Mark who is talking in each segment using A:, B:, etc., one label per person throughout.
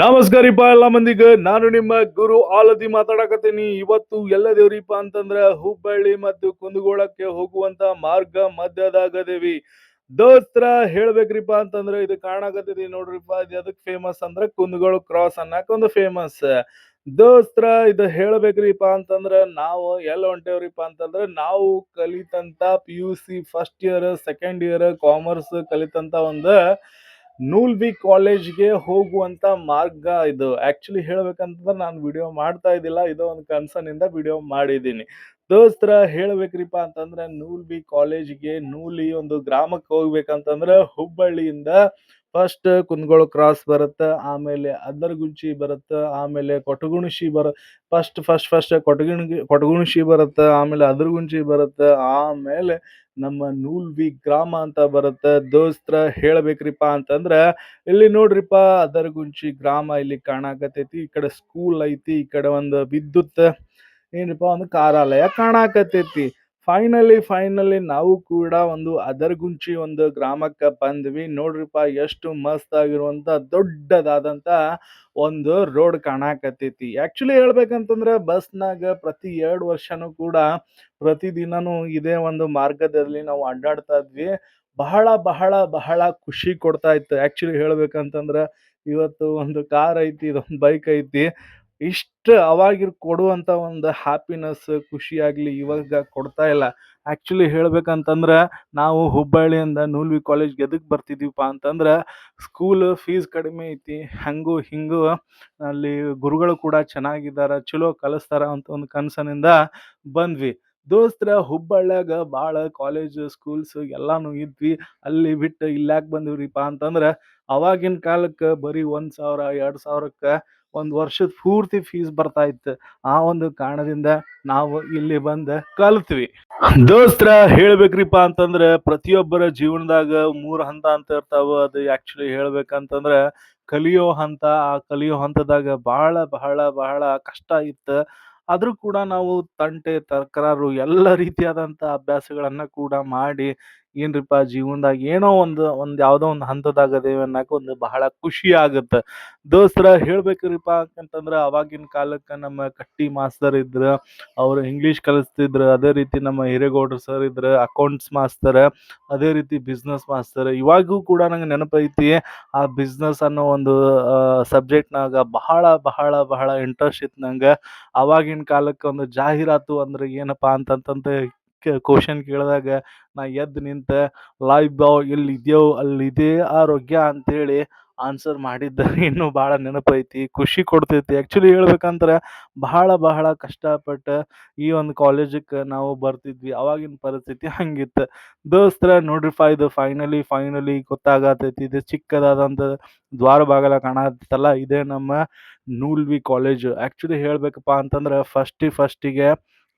A: ನಮಸ್ಕಾರಿಪ್ಪ ಎಲ್ಲ ಮಂದಿಗ. ನಾನು ನಿಮ್ಮ ಗುರು ಆಲದಿ ಮಾತಾಡಕತ್ತೀನಿ. ಇವತ್ತು ಎಲ್ಲ ದೇವ್ರಿಪ್ಪ ಅಂತಂದ್ರ ಹುಬ್ಬಳ್ಳಿ ಮತ್ತು ಕುಂದಗೋಳಕ್ಕೆ ಹೋಗುವಂತ ಮಾರ್ಗ ಮಧ್ಯದಾಗದೇವಿ. ದೋಸ್ತ್ರ ಹೇಳ್ಬೇಕ್ರಿಪ್ಪ ಅಂತಂದ್ರೆ ಇದು ಕಾಣಕತ್ತೈತಿ ನೋಡ್ರಿಪ್ಪ. ಇದು ಅದಕ್ಕೆ ಫೇಮಸ್ ಅಂದ್ರೆ ಕುಂದಗೋಳ ಕ್ರಾಸ್ ಅನ್ನಕ್ ಒಂದು ಫೇಮಸ್ ದೋಸ್ತ್ರ ಇದು ಹೇಳ್ಬೇಕ್ರಿಪ್ಪ ಅಂತಂದ್ರ ನಾವು ಎಲ್ಲ ಹೊಂಟೇವ್ರಿಪ್ಪ ಅಂತಂದ್ರೆ ನಾವು ಕಲಿತಂತ P U C first year second year commerce ಕಲಿತಂತ ಒಂದು ನೂಲ್ಬಿ ಕಾಲೇಜ್ಗೆ ಹೋಗುವಂತ ಮಾರ್ಗ ಇದು. ಆಕ್ಚುಲಿ ಹೇಳ್ಬೇಕಂತಂದ್ರೆ ನಾನು ವಿಡಿಯೋ ಮಾಡ್ತಾ ಇದ್ದಿಲ್ಲ, ಇದೋ ಒಂದು ಇಂದ ವಿಡಿಯೋ ಮಾಡಿದ್ದೀನಿ. ದೋಸ್ತರ, ಹೇಳ್ಬೇಕ್ರಿಪ್ಪ ಅಂತಂದ್ರೆ ನೂಲ್ಬಿ ಕಾಲೇಜ್ಗೆ ನೂಲಿ ಒಂದು ಗ್ರಾಮಕ್ಕೆ ಹೋಗ್ಬೇಕಂತಂದ್ರೆ ಹುಬ್ಬಳ್ಳಿಯಿಂದ ಫಸ್ಟ್ ಕುಂದಗೋಳ ಕ್ರಾಸ್ ಬರುತ್ತೆ, ಆಮೇಲೆ ಅದರ್ಗುಂಚಿ ಬರುತ್ತೆ, ಆಮೇಲೆ ಕೊಟಗುಣಶಿ ಬರ first first first Kotaguni Kotagunashi ಬರುತ್ತೆ, ಆಮೇಲೆ ಅದರಗುಂಚಿ ಬರುತ್ತೆ, ಆಮೇಲೆ ನಮ್ಮ ನೂಲ್ವಿ ಗ್ರಾಮ ಅಂತ ಬರುತ್ತೆ. ದೋಸ್ತ್ರ ಹೇಳ್ಬೇಕ್ರಿಪ್ಪ ಅಂತಂದ್ರ, ಇಲ್ಲಿ ನೋಡ್ರಿಪ್ಪ ಅದರಗುಂಚಿ ಗ್ರಾಮ ಇಲ್ಲಿ ಕಾಣಾಕತೈತಿ ಈ ಕಡೆ ಸ್ಕೂಲ್ ಐತಿ, ಈ ಕಡೆ ಒಂದು ವಿದ್ಯುತ್, ಏನ್ರಿಪ್ಪ ಒಂದು ಕಾರಾಲಯ ಕಾಣಾಕತೈತಿ ಫೈನಲಿ ಫೈನಲಿ ನಾವು ಕೂಡ ಒಂದು ಅದರ್ಗುಂಚಿ ಒಂದು ಗ್ರಾಮಕ್ಕೆ ಬಂದ್ವಿ. ನೋಡ್ರಿಪ್ಪ ಎಷ್ಟು ಮಸ್ತ್ ಆಗಿರುವಂತ ದೊಡ್ಡದಾದಂತ ಒಂದು ರೋಡ್ ಕಾಣಾಕತ್ತೈತಿ. ಆಕ್ಚುಲಿ ಹೇಳ್ಬೇಕಂತಂದ್ರೆ ಬಸ್ನಾಗ ಪ್ರತಿ ಎರಡು ವರ್ಷನೂ ಕೂಡ ಪ್ರತಿದಿನನೂ ಇದೇ ಒಂದು ಮಾರ್ಗದಲ್ಲಿ ನಾವು ಅಡ್ಡಾಡ್ತಾ ಇದ್ವಿ. ಬಹಳ ಬಹಳ ಬಹಳ ಖುಷಿ ಕೊಡ್ತಾ ಇತ್ತು. ಆಕ್ಚುಲಿ ಹೇಳ್ಬೇಕಂತಂದ್ರ ಇವತ್ತು ಒಂದು ಕಾರ್ ಐತಿ ಇದೊಂದು ಬೈಕ್ ಐತಿ. ಇಷ್ಟು ಅವಾಗಿರ್ ಕೊಡುವಂತ ಒಂದು ಹ್ಯಾಪಿನೆಸ್ ಖುಷಿ ಆಗ್ಲಿ ಇವಾಗ ಕೊಡ್ತಾ ಇಲ್ಲ. ಆಕ್ಚುಲಿ ಹೇಳ್ಬೇಕಂತಂದ್ರ, ನಾವು ಹುಬ್ಬಳ್ಳಿಯಿಂದ ನೂಲ್ವಿ ಕಾಲೇಜ್ ಎದಕ್ ಬರ್ತಿದೀವಪ್ಪ ಅಂತಂದ್ರೆ ಸ್ಕೂಲ್ ಫೀಸ್ ಕಡಿಮೆ ಐತಿ, ಹಂಗು ಹಿಂಗು ಅಲ್ಲಿ ಗುರುಗಳು ಕೂಡ ಚೆನ್ನಾಗಿದ್ದಾರೆ, ಚಲೋ ಕಲಿಸ್ತಾರ ಅಂತ ಒಂದು ಕನಸನಿಂದ ಬಂದ್ವಿ. ದೋಸ್ತ್ರ, ಹುಬ್ಬಳ್ಳ್ಯಾಗ ಭಾಳ ಕಾಲೇಜ್ ಸ್ಕೂಲ್ಸ್ ಎಲ್ಲಾನು ಇದ್ವಿ. ಅಲ್ಲಿ ಬಿಟ್ಟು ಇಲ್ಲಾಕ್ ಬಂದಿವ್ರಿಪ್ಪ ಅಂತಂದ್ರೆ, ಅವಾಗಿನ ಕಾಲಕ್ಕೆ ಬರೀ ಒಂದು ಸಾವಿರ, ಎರಡು ಸಾವಿರಕ್ಕ ಒಂದ್ ವರ್ಷದ ಪೂರ್ತಿ ಫೀಸ್ ಬರ್ತಾ ಇತ್ತು. ಆ ಒಂದು ಕಾರಣದಿಂದ ನಾವು ಇಲ್ಲಿ ಬಂದು ಕಲ್ತ್ವಿ. ದೋಸ್ತ್ರ, ಹೇಳ್ಬೇಕ್ರಿಪ್ಪ ಅಂತಂದ್ರ ಪ್ರತಿಯೊಬ್ಬರ ಜೀವನದಾಗ ಮೂರು ಹಂತ ಅಂತ ಇರ್ತಾವ. ಅದು ಆಕ್ಚುಲಿ ಹೇಳ್ಬೇಕಂತಂದ್ರ ಕಲಿಯೋ ಹಂತ, ಆ ಕಲಿಯೋ ಹಂತದಾಗ ಬಹಳ ಬಹಳ ಬಹಳ ಕಷ್ಟ ಇತ್ತು. ಆದ್ರೂ ಕೂಡ ನಾವು ತಂಟೆ ತಕರಾರು ಎಲ್ಲ ರೀತಿಯಾದಂತ ಅಭ್ಯಾಸಗಳನ್ನ ಕೂಡ ಮಾಡಿ ಏನ್ರಿಪ್ಪ ಜೀವನದಾಗ ಏನೋ ಒಂದು ಒಂದು ಯಾವುದೋ ಒಂದು ಹಂತದಾಗ ಅದೇವಿ ಅನ್ನಕ ಒಂದು ಬಹಳ ಖುಷಿ ಆಗುತ್ತೆ. ದೋಸ್ತರ ಹೇಳ್ಬೇಕ್ರಿಪ್ಪ ಅಂತಂದ್ರೆ ಅವಾಗಿನ ಕಾಲಕ್ಕೆ ನಮ್ಮ ಕಟ್ಟಿ ಮಾಸ್ತರ್ ಇದ್ರ, ಅವರು ಇಂಗ್ಲಿಷ್ ಕಲಿಸ್ತಿದ್ರು, ಅದೇ ರೀತಿ ನಮ್ಮ ಹಿರೇಗೌಡ್ರು ಸರ್ ಇದ್ರ ಅಕೌಂಟ್ಸ್ ಮಾಸ್ತರ್ ಅದೇ ರೀತಿ ಬಿಸ್ನೆಸ್ ಮಾಸ್ತರ್ ಇವಾಗೂ ಕೂಡ ನಂಗೆ ನೆನಪೈತಿ, ಆ ಬಿಸ್ನೆಸ್ ಅನ್ನೋ ಒಂದು ಸಬ್ಜೆಕ್ಟ್ನಾಗ ಬಹಳ ಬಹಳ ಬಹಳ ಇಂಟ್ರೆಸ್ಟ್ ಇತ್ತು ನಂಗೆ. ಅವಾಗಿನ ಕಾಲಕ್ಕೆ ಒಂದು ಜಾಹೀರಾತು ಅಂದ್ರೆ ಏನಪ್ಪಾ ಅಂತಂತಂತ ಕ್ವಶನ್ ಕೇಳಿದಾಗ, ನಾ ಎದ್ದು ನಿಂತ ಲೈವ್ ಬಾವ್ ಅಲ್ಲಿ ಅಲ್ಲಿದೆ ಆರೋಗ್ಯ ಅಂತೇಳಿ ಆನ್ಸರ್ ಮಾಡಿದ್ದ. ಇನ್ನೂ ಭಾಳ ನೆನಪೈತಿ, ಖುಷಿ ಕೊಡ್ತೈತಿ. ಆ್ಯಕ್ಚುಲಿ ಹೇಳ್ಬೇಕಂದ್ರೆ ಬಹಳ ಬಹಳ ಕಷ್ಟಪಟ್ಟು ಈ ಒಂದು ಕಾಲೇಜಕ್ಕೆ ನಾವು ಬರ್ತಿದ್ವಿ. ಅವಾಗಿನ ಪರಿಸ್ಥಿತಿ ಹಂಗಿತ್ತು. ದೋಸ್ತರ ನೋಡ್ರಿಪ್ಪ ಇದು ಫೈನಲಿ ಫೈನಲಿ ಗೊತ್ತಾಗತೈತಿ. ಇದು ಚಿಕ್ಕದಾದಂಥ ದ್ವಾರ ಬಾಗಲ ಕಾಣತ್ತಲ್ಲ, ಇದೇ ನಮ್ಮ ನೂಲ್ವಿ ಕಾಲೇಜ್ ಆ್ಯಕ್ಚುಲಿ ಹೇಳಬೇಕಪ್ಪ ಅಂತಂದ್ರೆ ಫಸ್ಟಿ ಫಸ್ಟಿಗೆ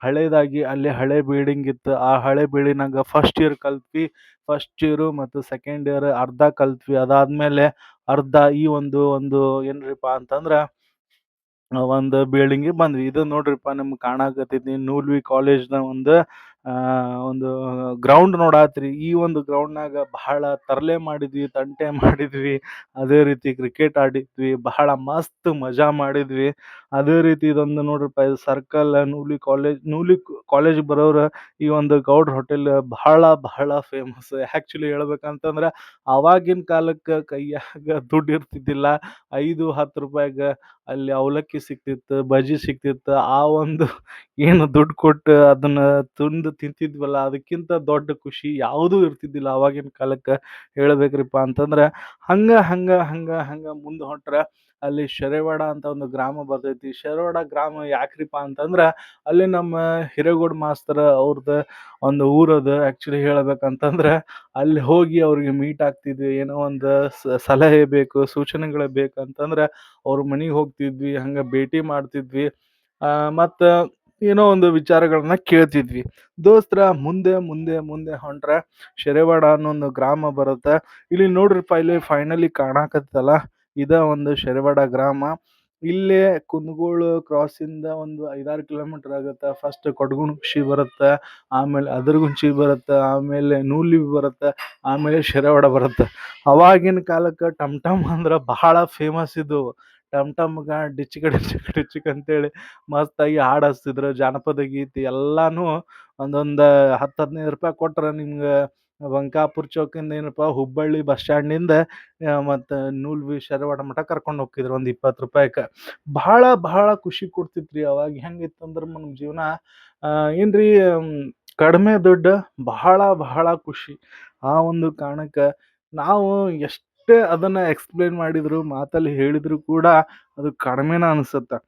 A: ಹಳೇದಾಗಿ ಅಲ್ಲಿ ಹಳೆ ಬಿಲ್ಡಿಂಗ್ ಇತ್ತು. ಆ ಹಳೆ ಬಿಲ್ಡಿಂಗ್ನಾಗ ಫಸ್ಟ್ ಇಯರ್ ಕಲ್ತ್ವಿ. ಫಸ್ಟ್ ಇಯರು ಮತ್ತು ಸೆಕೆಂಡ್ ಇಯರ್ ಅರ್ಧ ಕಲ್ತ್ವಿ. ಅದಾದ್ಮೇಲೆ ಅರ್ಧ ಈ ಒಂದು ಒಂದು ಏನ್ರಿಪ್ಪ ಅಂತಂದ್ರೆ ಒಂದು ಬಿಲ್ಡಿಂಗಿಗೆ ಬಂದ್ವಿ. ಇದು ನೋಡ್ರಿಪ್ಪ ನಿಮ್ಗೆ ಕಾಣಕತ್ತೈತಿ ನೂಲ್ವಿ ಕಾಲೇಜ್ನ ಒಂದು ಒಂದು ಗ್ರೌಂಡ್ ನೋಡಾತ್ರಿ. ಈ ಒಂದು ಗ್ರೌಂಡ್ನಾಗ ಬಹಳ ತರಲೆ ಮಾಡಿದ್ವಿ, ತಂಟೆ ಮಾಡಿದ್ವಿ, ಅದೇ ರೀತಿ ಕ್ರಿಕೆಟ್ ಆಡಿದ್ವಿ, ಬಹಳ ಮಸ್ತ್ ಮಜಾ ಮಾಡಿದ್ವಿ. ಅದೇ ರೀತಿ ಇದೊಂದು ನೋಡ್ರಪ್ಪ, ಇದು circle Nooli college Nooli college ಬರೋರು ಈ ಒಂದು ಗೌಡ್ರ ಹೋಟೆಲ್ ಬಹಳ ಬಹಳ ಫೇಮಸ್ ಆ್ಯಕ್ಚುಲಿ ಹೇಳ್ಬೇಕಂತಂದ್ರೆ, ಆವಾಗಿನ ಕಾಲಕ್ಕೆ ಕೈಯಾಗ ದುಡ್ಡು ಇರ್ತಿದ್ದಿಲ್ಲ. ಐದು, ಹತ್ತು ರೂಪಾಯಿಗ ಅಲ್ಲಿ ಅವಲಕ್ಕಿ ಸಿಕ್ತಿತ್ತು, ಬಜ್ಜಿ ಸಿಕ್ತಿತ್ತು. ಆ ಒಂದು ಏನು ದುಡ್ಡು ಕೊಟ್ಟು ಅದನ್ನ ತಿಂದು ತಿಂತಿದ್ವಲ್ಲ, ಅದಕ್ಕಿಂತ ದೊಡ್ಡ ಖುಷಿ ಯಾವುದೂ ಇರ್ತಿದ್ದಿಲ್ಲ ಅವಾಗಿನ ಕಾಲಕ್ಕೆ ಹೇಳ್ಬೇಕ್ರಿಪ್ಪ ಅಂತಂದ್ರೆ, ಹಂಗೆ ಹಂಗೆ ಹಂಗೆ ಹಂಗೆ ಮುಂದೆ ಹೊಂಟ್ರೆ ಅಲ್ಲಿ ಶೆರೆವಾಡ ಅಂತ ಒಂದು ಗ್ರಾಮ ಬರ್ತೈತಿ. ಶೆರೆವಾಡ ಗ್ರಾಮ ಯಾಕ್ರಿಪ್ಪ ಅಂತಂದ್ರೆ, ಅಲ್ಲಿ ನಮ್ಮ ಹಿರೇಗೌಡ ಮಾಸ್ತರ ಅವ್ರದ್ದು ಒಂದು ಊರದು ಆ್ಯಕ್ಚುಲಿ ಹೇಳ್ಬೇಕಂತಂದ್ರೆ, ಅಲ್ಲಿ ಹೋಗಿ ಅವ್ರಿಗೆ ಮೀಟ್ ಆಗ್ತಿದ್ವಿ. ಏನೋ ಒಂದು ಸಲಹೆ ಬೇಕು, ಸೂಚನೆಗಳು ಬೇಕಂತಂದ್ರೆ, ಅವ್ರ ಮನೆಗೆ ಹೋಗ್ತಿದ್ವಿ, ಹಂಗೆ ಭೇಟಿ ಮಾಡ್ತಿದ್ವಿ. ಮತ್ತು ಏನೋ ಒಂದು ವಿಚಾರಗಳನ್ನ ಕೇಳ್ತಿದ್ವಿ. ದೋಸ್ತ್ರ ಮುಂದೆ ಮುಂದೆ ಮುಂದೆ ಹೊಂಟ್ರೆ ಶೆರೆವಾಡ ಅನ್ನೋ ಒಂದು ಗ್ರಾಮ ಬರುತ್ತೆ. ಇಲ್ಲಿ ನೋಡ್ರಿಪ್ಪ, ಇಲ್ಲಿ ಫೈನಲಿ ಕಾಣಕತ್ತಲ್ಲ ಇದ ಒಂದು ಶೆರೆವಾಡ ಗ್ರಾಮ. ಇಲ್ಲೇ ಕುಂದಗೋಳ ಕ್ರಾಸಿಂದ ಒಂದು ಐದಾರು ಕಿಲೋಮೀಟರ್ ಆಗುತ್ತೆ. ಫಸ್ಟ್ ಕೊಡಗುಣಿ ಬರುತ್ತೆ, ಆಮೇಲೆ ಅದರಗುಂಚಿ ಬರುತ್ತೆ, ಆಮೇಲೆ ನೂಲಿ ಬರುತ್ತೆ, ಆಮೇಲೆ ಶೆರೆವಾಡ ಬರುತ್ತೆ. ಅವಾಗಿನ ಕಾಲಕ್ಕೆ ಟಮ್ ಟಮ್ ಅಂದ್ರೆ ಬಹಳ ಫೇಮಸ್ ಇದ್ದವು ಟಮ್ ಡಿಚ್ ಡಿಚ್ಚಿಕ ಡಿಚ್ಚಿಕ ಡಿಚ್ಚಿಕ ಅಂತೇಳಿ ಮಸ್ತಾಗಿ ಹಾಡು ಹಚ್ತಿದ್ರು ಜಾನಪದ ಗೀತೆ ಎಲ್ಲಾನು ಒಂದೊಂದು ಹತ್ತು ಹದಿನೈದು ರೂಪಾಯಿ ಕೊಟ್ರೆ ನಿಮ್ಗೆ ಬಂಕಾಪುರ ಚೌಕಿಂದ ಏನಪ್ಪ, ಹುಬ್ಬಳ್ಳಿ ಬಸ್ ಸ್ಟ್ಯಾಂಡಿಂದ ಮತ್ತು ನೂಲ್ವಿ ಶರವಾಡ ಮಠ ಕರ್ಕೊಂಡು ಹೋಗ್ತಿದ್ರು ಒಂದು ಇಪ್ಪತ್ತು ರೂಪಾಯಿಗೆ ಭಾಳ ಭಾಳ ಖುಷಿ ಕೊಡ್ತಿತ್ತು ರೀ ಅವಾಗ ಹೆಂಗಿತ್ತಂದ್ರೆ ನಮ್ಮ ಜೀವನ ಏನ್ರಿ ಕಡಿಮೆ ದುಡ್ಡು ಬಹಳ ಬಹಳ ಖುಷಿ. ಆ ಒಂದು ಕಾರಣಕ್ಕೆ ನಾವು ಎಷ್ಟೇ ಅದನ್ನು ಎಕ್ಸ್ಪ್ಲೇನ್ ಮಾಡಿದ್ರು, ಮಾತಲ್ಲಿ ಹೇಳಿದ್ರು ಕೂಡ ಅದು ಕಡಿಮೆನ ಅನಿಸುತ್ತೆ.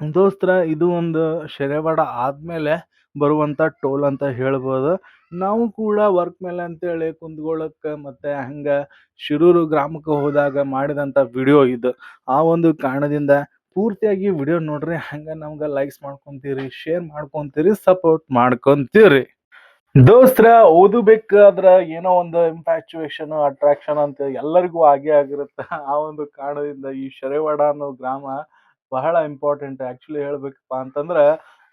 A: ದೋಸ್ತರ ಇದು ಒಂದು ಶನಿವಾರ ಆದ್ಮೇಲೆ ಬರುವಂಥ ಟೋಲ್ ಅಂತ ಹೇಳ್ಬೋದು. ನಾವು ಕೂಡ ವರ್ಕ್ ಮೇಲೆ ಅಂತೇಳಿ ಕುಂತ್ಕೊಳ್ಳೋಕೆ ಮತ್ತು ಹಂಗೆ ಶಿರೂರು ಗ್ರಾಮಕ್ಕೆ ಹೋದಾಗ ಮಾಡಿದಂಥ ವಿಡಿಯೋ ಇದು. ಆ ಒಂದು ಕಾರಣದಿಂದ ಪೂರ್ತಿಯಾಗಿ ವಿಡಿಯೋ ನೋಡ್ರಿ, ಹಂಗೆ ನಮ್ಗೆ ಲೈಕ್ಸ್ ಮಾಡ್ಕೊಂತೀರಿ ಶೇರ್ ಮಾಡ್ಕೊಂತೀರಿ ಸಪೋರ್ಟ್ ಮಾಡ್ಕೊಂತೀರಿ. ದೋಸ್ತ್ರ, ಓದಬೇಕಾದ್ರ ಏನೋ ಒಂದು ಇಂಪ್ಯಾಚುವೇಶನ್ ಅಟ್ರಾಕ್ಷನ್ ಅಂತ ಎಲ್ಲರಿಗೂ ಆಗೇ ಆಗಿರುತ್ತೆ. ಆ ಒಂದು ಕಾರಣದಿಂದ ಈ ಶರೇವಾಡ ಅನ್ನೋ ಗ್ರಾಮ ಬಹಳ ಇಂಪಾರ್ಟೆಂಟ್ ಆಕ್ಚುಲಿ ಹೇಳ್ಬೇಕಪ್ಪ ಅಂತಂದ್ರೆ,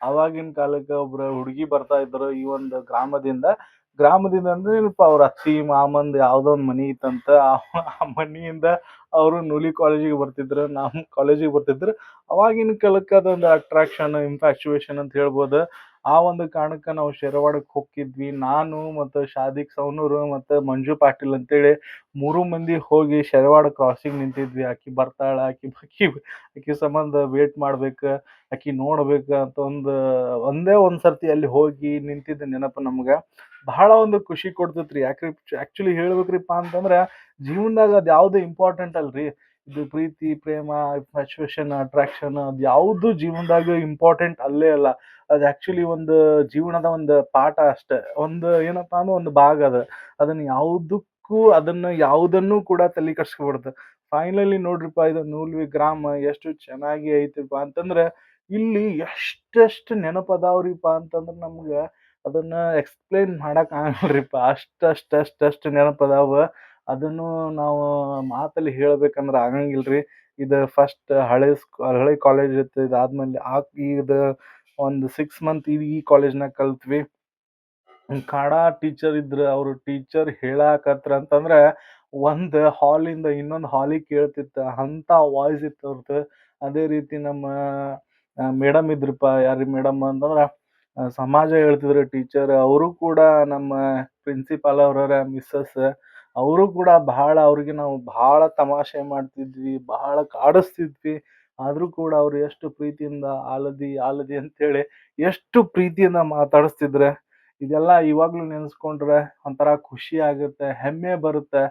A: ಅವಾಗಿನ ಕಾಲಕ್ಕೆ ಒಬ್ರು ಹುಡುಗಿ ಬರ್ತಾ ಇದ್ರು ಈ ಒಂದು ಗ್ರಾಮದಿಂದ. ಗ್ರಾಮದಿಂದ ಅಂದ್ರೆ ಏನಪ್ಪ, ಅವ್ರ ಅತ್ತಿ, ಮಾಮಂದ್ ಯಾವ್ದೋ ಒಂದು ಮನಿ ಇತ್ತಂತ. ಆ ಆ ಮನಿಯಿಂದ ಅವರು ನೂಲಿ ಕಾಲೇಜಿಗೆ ಬರ್ತಿದ್ರು ನಮ್ಮ ಕಾಲೇಜಿಗೆ ಬರ್ತಿದ್ರು. ಅವಾಗಿನ ಕಾಲಕ್ಕೆ ಅದೊಂದು ಅಟ್ರಾಕ್ಷನ್ ಇಂಫ್ಯಾಚುವೇಶನ್ ಅಂತ ಹೇಳ್ಬೋದು. ಆ ಒಂದು ಕಾರಣಕ್ಕೆ ನಾವು ಶೆರವಾಡಕ್ಕೆ ಹೋಗಿದ್ವಿ ನಾನು ಮತ್ತು ಶಾದಿಕ್, ಸೌನೂರು ಮತ್ತು ಮಂಜು ಪಾಟೀಲ್ ಅಂತೇಳಿ ಮೂರು ಮಂದಿ ಹೋಗಿ ಶೆರವಾಡ ಕ್ರಾಸಿಂಗ್ ನಿಂತಿದ್ವಿ. ಆಕಿ ಬರ್ತಾಳ, ಆಕಿ ಆಕಿ ಆಕಿ ಸಂಬಂಧ ವೇಟ್ ಮಾಡ್ಬೇಕು, ಆಕಿ ನೋಡ್ಬೇಕು ಅಂತ ಒಂದು, ಒಂದೇ ಒಂದು ಸರ್ತಿ ಅಲ್ಲಿ ಹೋಗಿ ನಿಂತಿದ್ದ ನೆನಪು ನಮ್ಗೆ. ಬಹಳ ಒಂದು ಖುಷಿ ಕೊಡ್ತೈತ್ರಿ. ಯಾಕ್ರಿ ಆ್ಯಕ್ಚುಲಿ ಹೇಳ್ಬೇಕ್ರಿಪ್ಪ ಅಂತಂದ್ರೆ ಜೀವನದಾಗ ಅದು ಯಾವುದೇ ಇಂಪಾರ್ಟೆಂಟ್ ಅಲ್ರಿ. ಇದು ಪ್ರೀತಿ, ಪ್ರೇಮ ಫ್ಯಾಚುಯೇಷನ್ ಅಟ್ರಾಕ್ಷನ್ ಅದು ಯಾವುದು ಜೀವನದಾಗ ಇಂಪಾರ್ಟೆಂಟ್ ಅಲ್ಲೇ ಅಲ್ಲ. ಅದು ಆ್ಯಕ್ಚುಲಿ ಒಂದು ಜೀವನದ ಒಂದು ಪಾಠ ಅಷ್ಟೇ. ಒಂದು ಏನಪ್ಪ ಅಂದ್ರೆ ಒಂದು ಭಾಗ ಅದ. ಅದನ್ನು ಯಾವುದಕ್ಕೂ ಅದನ್ನು ಯಾವುದನ್ನು ಕೂಡ ತಲೆ ಫೈನಲಿ ನೋಡ್ರಿಪ್ಪ, ಇದು ನೂಲ್ವಿ ಗ್ರಾಮ ಎಷ್ಟು ಚೆನ್ನಾಗಿ ಐತಿಪ್ಪ ಅಂತಂದ್ರೆ ಇಲ್ಲಿ ಎಷ್ಟೆಷ್ಟು ನೆನಪದಾವ್ರಿಪ್ಪ ಅಂತಂದ್ರೆ ನಮ್ಗೆ ಅದನ್ನ ಎಕ್ಸ್ಪ್ಲೇನ್ ಮಾಡಕ್ ಆಗಲ್ರಿಪ್ಪ. ಅಷ್ಟಷ್ಟು ಅಷ್ಟಷ್ಟು ನೆನಪದಾವ ಅದನ್ನು ನಾವು ಮಾತಲ್ಲಿ ಹೇಳ್ಬೇಕಂದ್ರೆ ಆಗಂಗಿಲ್ರಿ. ಇದು ಫಸ್ಟ್ ಹಳೆ ಸ್ಕೂ ಹಳೆ ಕಾಲೇಜ್ ಇತ್ತು, ಇದಾದ್ಮೇಲೆ ಆ, ಇದು ಒಂದು ಸಿಕ್ಸ್ ಮಂತ್ ಈ ಈ ಕಾಲೇಜ್ನಾಗ ಕಲ್ತ್ವಿ. ಕನ್ನಡ ಟೀಚರ್ ಇದ್ರು, ಅವರು ಟೀಚರ್ ಹೇಳಾಕತ್ರ ಅಂತಂದ್ರೆ ಒಂದು ಹಾಲಿಂದ ಇನ್ನೊಂದು ಹಾಲಿಗೆ ಕೇಳ್ತಿತ್ತು. ಅಂಥ ವಾಯ್ಸ್ ಇತ್ತು ಅವ್ರದ್ದು ಅದೇ ರೀತಿ ನಮ್ಮ ಮೇಡಮ್ ಇದ್ರಪ್ಪ ಯಾರು ಮೇಡಮ್ ಅಂತಂದ್ರೆ ಸಮಾಜ ಹೇಳ್ತಿದ್ರು ಟೀಚರ್ ಅವರು ಕೂಡ ನಮ್ಮ ಪ್ರಿನ್ಸಿಪಾಲ್ ಅವರ ಮಿಸ್ಸಸ್ ಅವರು ಕೂಡ ಬಹಳ ಅವ್ರಿಗೆ ನಾವು ಬಹಳ ತಮಾಷೆ ಮಾಡ್ತಿದ್ವಿ, ಬಹಳ ಕಾಡಿಸ್ತಿದ್ವಿ. ಆದರೂ ಕೂಡ ಅವ್ರು ಎಷ್ಟು ಪ್ರೀತಿಯಿಂದ ಆಲದಿ ಆಲದಿ ಅಂತೇಳಿ ಎಷ್ಟು ಪ್ರೀತಿಯಿಂದ ಮಾತಾಡಿಸ್ತಿದ್ರೆ, ಇದೆಲ್ಲ ಇವಾಗಲೂ ನೆನೆಸ್ಕೊಂಡ್ರೆ ಒಂಥರ ಖುಷಿ ಆಗುತ್ತೆ, ಹೆಮ್ಮೆ ಬರುತ್ತೆ.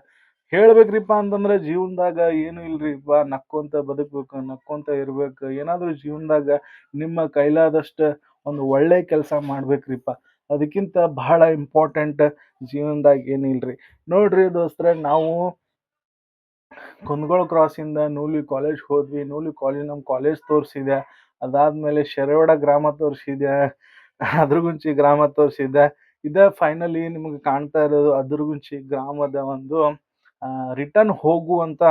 A: ಹೇಳ್ಬೇಕ್ರಿಪ್ಪ ಅಂತಂದ್ರೆ ಜೀವನದಾಗ ಏನು ಇಲ್ರಿಪ್ಪ, ನಕ್ಕೊಂತ ಬದುಕ್ಬೇಕು, ನಕ್ಕೊಂತ ಇರ್ಬೇಕು. ಏನಾದರೂ ಜೀವನದಾಗ ನಿಮ್ಮ ಕೈಲಾದಷ್ಟು ಒಂದು ಒಳ್ಳೆ ಕೆಲಸ ಮಾಡ್ಬೇಕ್ರಿಪ್ಪ. ಅದಕ್ಕಿಂತ ಬಹಳ ಇಂಪಾರ್ಟೆಂಟ್ ಜೀವನದಾಗ ಏನಿಲ್ರಿ. ನೋಡ್ರಿ ದೋಸ್ತ್ರ, ನಾವು ಕುಂದಗೋಳ ಕ್ರಾಸಿಂದ ನೂಲಿ ಕಾಲೇಜ್ ಹೋದ್ವಿ. ನೂಲಿ ಕಾಲೇಜ್ ನಮ್ಮ ಕಾಲೇಜ್ ತೋರಿಸಿದೆ. ಅದಾದ್ಮೇಲೆ ಶೆರವಾಡ ಗ್ರಾಮ ತೋರಿಸಿದೆ. ಅದ್ರಗುಂಚಿ ಗ್ರಾಮ ತೋರಿಸಿದೆ. ಇದೇ ಫೈನಲಿ ನಿಮಗೆ ಕಾಣ್ತಾ ಇರೋದು ಅದ್ರಗುಂಚಿ ಗ್ರಾಮದ ಒಂದು ರಿಟರ್ನ್ ಹೋಗುವಂತ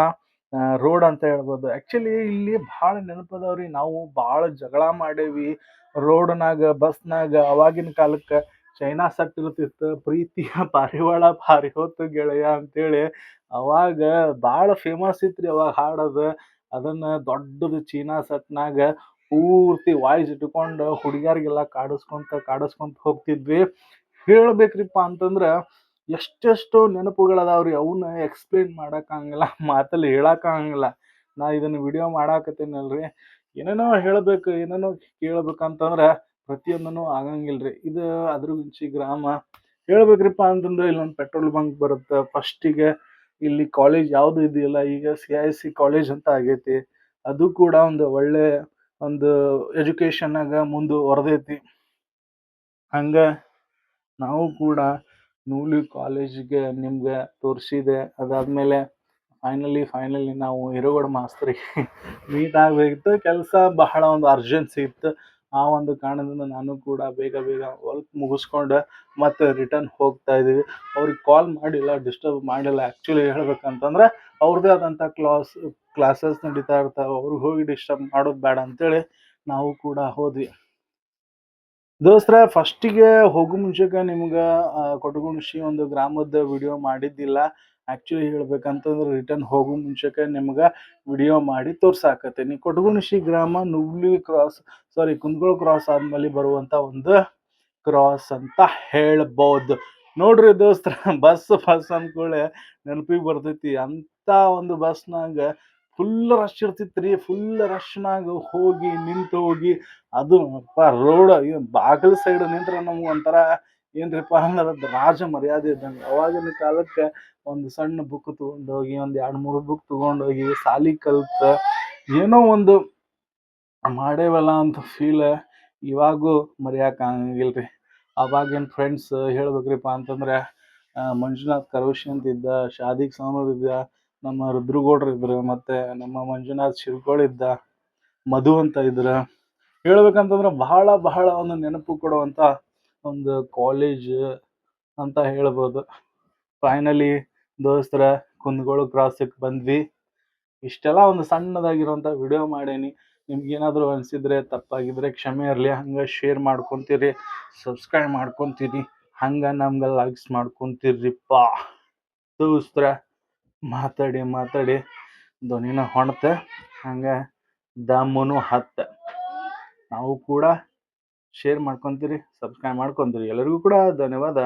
A: ರೋಡ್ ಅಂತ ಹೇಳ್ಬೋದು. ಆ್ಯಕ್ಚುಲಿ ಇಲ್ಲಿ ಭಾಳ ನೆನಪದವ್ರಿ. ನಾವು ಭಾಳ ಜಗಳ ಮಾಡೇವಿ. ರೋಡ್ನಾಗ ಬಸ್ನಾಗ ಅವಾಗಿನ ಕಾಲಕ್ಕೆ ಚೈನಾ ಸಟ್ ಇರ್ತಿತ್ತು. ಪ್ರೀತಿಯ ಪಾರಿವಾಳ ಪಾರಿ ಹೊತ್ತು ಗೆಳೆಯ ಅಂತೇಳಿ ಅವಾಗ ಭಾಳ ಫೇಮಸ್ ಇತ್ರಿ ಅವಾಗ ಹಾಡೋದು. ಅದನ್ನ ದೊಡ್ಡದು ಚೀನಾ ಸಟ್ನಾಗ ಪೂರ್ತಿ ವಾಯ್ಸ್ ಇಟ್ಕೊಂಡು ಹುಡುಗಿಯರಿಗೆಲ್ಲ ಕಾಡಿಸ್ಕೊಂತ ಕಾಡಿಸ್ಕೊಂತ ಹೋಗ್ತಿದ್ವಿ. ಹೇಳ್ಬೇಕ್ರಿಪ್ಪ ಅಂತಂದ್ರೆ ಎಷ್ಟೆಷ್ಟೋ ನೆನಪುಗಳದಾವ್ರಿ. ಅವನ್ನ ಎಕ್ಸ್ಪ್ಲೇನ್ ಮಾಡೋಕ್ಕಾಗಂಗಿಲ್ಲ, ಮಾತಲ್ಲಿ ಹೇಳೋಕ್ಕಾಗಂಗಿಲ್ಲ. ನಾ ಇದನ್ನು ವಿಡಿಯೋ ಮಾಡಾಕತ್ತೀನಲ್ರಿ. ಏನೇನೋ ಹೇಳಬೇಕು, ಏನೇನೋ ಕೇಳ್ಬೇಕಂತಂದ್ರೆ ಪ್ರತಿಯೊಂದೂ ಆಗಂಗಿಲ್ರಿ. ಇದು ಅದ್ರಗುಂಚಿ ಗ್ರಾಮ. ಹೇಳ್ಬೇಕ್ರಿಪ್ಪ ಅಂತಂದ್ರೆ ಇಲ್ಲೊಂದು ಪೆಟ್ರೋಲ್ ಬಂಕ್ ಬರುತ್ತೆ. ಫಸ್ಟಿಗೆ ಇಲ್ಲಿ ಕಾಲೇಜ್ ಯಾವುದು ಇದೆಯಲ್ಲ ಈಗ ಸಿ ಐ ಸಿ ಕಾಲೇಜ್ ಅಂತ ಆಗೈತಿ. ಅದು ಕೂಡ ಒಂದು ಒಳ್ಳೆ ಒಂದು ಎಜುಕೇಷನ್ನಾಗ ಮುಂದುವರೆದೈತಿ ಹಂಗೆ ನಾವು ಕೂಡ ನೂಲಿ ಕಾಲೇಜಿಗೆ ನಿಮಗೆ ತೋರಿಸಿದೆ. ಅದಾದಮೇಲೆ ಫೈನಲಿ ಫೈನಲಿ ನಾವು ಹಿರೇಗೌಡ ಮಾಸ್ತರಿಗೆ ಮೀಟ್ ಆಗಬೇಕಿತ್ತು. ಕೆಲಸ ಬಹಳ ಒಂದು ಅರ್ಜೆನ್ಸಿ ಇತ್ತು. ಆ ಒಂದು ಕಾರಣದಿಂದ ನಾನು ಕೂಡ ಬೇಗ ಬೇಗ ವರ್ಕ್ ಮುಗಿಸ್ಕೊಂಡು ಮತ್ತೆ ರಿಟರ್ನ್ ಹೋಗ್ತಾ ಇದ್ದೀವಿ. ಅವ್ರಿಗೆ ಕಾಲ್ ಮಾಡಿಲ್ಲ ಡಿಸ್ಟರ್ಬ್ ಮಾಡಿಲ್ಲ. ಆ್ಯಕ್ಚುಲಿ ಹೇಳ್ಬೇಕಂತಂದ್ರೆ ಅವ್ರದ್ದೇ ಆದಂಥ ಕ್ಲಾಸ್ ಕ್ಲಾಸಸ್ ನಡೀತಾ ಇರ್ತಾವೆ. ಅವ್ರಿಗೆ ಹೋಗಿ ಡಿಸ್ಟರ್ಬ್ ಮಾಡೋದು ಬೇಡ ಅಂತೇಳಿ ನಾವು ಕೂಡ ಹೋದ್ವಿ. ದೋಸ್ತ್ರ, ಫಸ್ಟಿಗೆ ಹೋಗೋ ಮುಂಚೆಗೆ ನಿಮ್ಗೆ ಕೊಟಗುಣಶಿ ಒಂದು ಗ್ರಾಮದ ವಿಡಿಯೋ ಮಾಡಿದ್ದಿಲ್ಲ. ಆ್ಯಕ್ಚುಲಿ ಹೇಳ್ಬೇಕಂತಂದ್ರೆ ರಿಟರ್ನ್ ಹೋಗೋ ಮುಂಚೆಗೆ ನಿಮ್ಗೆ ವಿಡಿಯೋ ಮಾಡಿ ತೋರ್ಸಾಕತ್ತೀನಿ. ಕೊಡಗುಣಶಿ ಗ್ರಾಮ Nugli cross sorry Kundagol cross ಆದ್ಮೇಲೆ ಬರುವಂಥ ಒಂದು ಕ್ರಾಸ್ ಅಂತ ಹೇಳ್ಬೋದು. ನೋಡ್ರಿ ದೋಸ್ತ್ರ, ಬಸ್ ಬಸ್ ಅಂದ್ಕೊಳ್ಳೆ ನೆನಪಿಗೆ ಬರ್ತೈತಿ. ಅಂತ ಒಂದು ಬಸ್ನಾಗ ಫುಲ್ ರಶ್ ಇರ್ತಿತ್ತು ರೀ ಫುಲ್ ರಶ್ನಾಗ ಹೋಗಿ ನಿಂತು ಹೋಗಿ ಅದು ರೋಡ್ ಬಾಗಿಲು ಸೈಡ್ ನಿಂತ್ರ ನಮ್ಗೆ ಒಂಥರ ಏನ್ರಿಪ್ಪ ಅಂದ್ರೆ ಅದು ರಾಜ ಮರ್ಯಾದೆ ಇದ್ದಂಗೆ. ಅವಾಗಿನ ಕಾಲಕ್ಕೆ ಒಂದು ಸಣ್ಣ ಬುಕ್ ತೊಗೊಂಡೋಗಿ ಒಂದು ಎರಡು ಮೂರು ಬುಕ್ ತೊಗೊಂಡೋಗಿ ಸಾಲಿ ಕಲ್ತ ಏನೋ ಒಂದು ಮಾಡೇವಲ್ಲ ಅಂತ ಫೀಲ್ ಇವಾಗೂ ಮರೆಯೋಕ್ಕಾಗಂಗಿಲ್ಲ ರೀ ಅವಾಗಿನ ಫ್ರೆಂಡ್ಸ್ ಹೇಳ್ಬೇಕ್ರಿಪ್ಪ ಅಂತಂದ್ರೆ ಮಂಜುನಾಥ್ ಕರೋಶಿ ಅಂತಿದ್ದ, ಶಾದಿಕ್ ಸೋನೂರ್ ಇದ್ದ ನಮ್ಮ ರುದ್ರಗೌಡ್ರು ಇದ್ರು, ಮತ್ತೆ ನಮ್ಮ ಮಂಜುನಾಥ್ ಶಿರ್ಕೋಳ್ ಇದ್ದ, ಮಧು ಅಂತ ಇದ್ರ. ಹೇಳ್ಬೇಕಂತಂದ್ರೆ ಬಹಳ ಬಹಳ ಒಂದು ನೆನಪು ಕೊಡುವಂಥ ಒಂದು ಕಾಲೇಜ್ ಅಂತ ಹೇಳ್ಬೋದು. ಫೈನಲಿ ದೋಸ್ತರ, ಕುಂದಗೋಳ ಕ್ರಾಸಿಗೆ ಬಂದ್ವಿ. ಇಷ್ಟೆಲ್ಲ ಒಂದು ಸಣ್ಣದಾಗಿರುವಂಥ ವಿಡಿಯೋ ಮಾಡೇನಿ. ನಿಮ್ಗೆ ಏನಾದರೂ ಅನಿಸಿದ್ರೆ, ತಪ್ಪಾಗಿದ್ರೆ ಕ್ಷಮೆ ಇರಲಿ. ಹಂಗೆ ಶೇರ್ ಮಾಡ್ಕೊತೀರಿ ಸಬ್ಸ್ಕ್ರೈಬ್ ಮಾಡ್ಕೊತೀರಿ ಹಂಗೆ ನಮ್ಗೆ ಲೈಕ್ಸ್ ಮಾಡ್ಕೊತೀರಿಪ್ಪ. ದೋಸ್ತ್ರ. ಮಾತಾಡಿ ಮಾತಾಡಿ. ಧ್ವನಿನ ಹೊಣತೆ. ಹಂಗೆ ದಮ್ಮನು ಹತ್ತ. ನಾವು ಕೂಡ ಶೇರ್ ಮಾಡ್ಕೊಂತೀರಿ ಸಬ್ಸ್ಕ್ರೈಬ್ ಮಾಡ್ಕೊತೀರಿ. ಎಲ್ಲರಿಗೂ ಕೂಡ ಧನ್ಯವಾದ.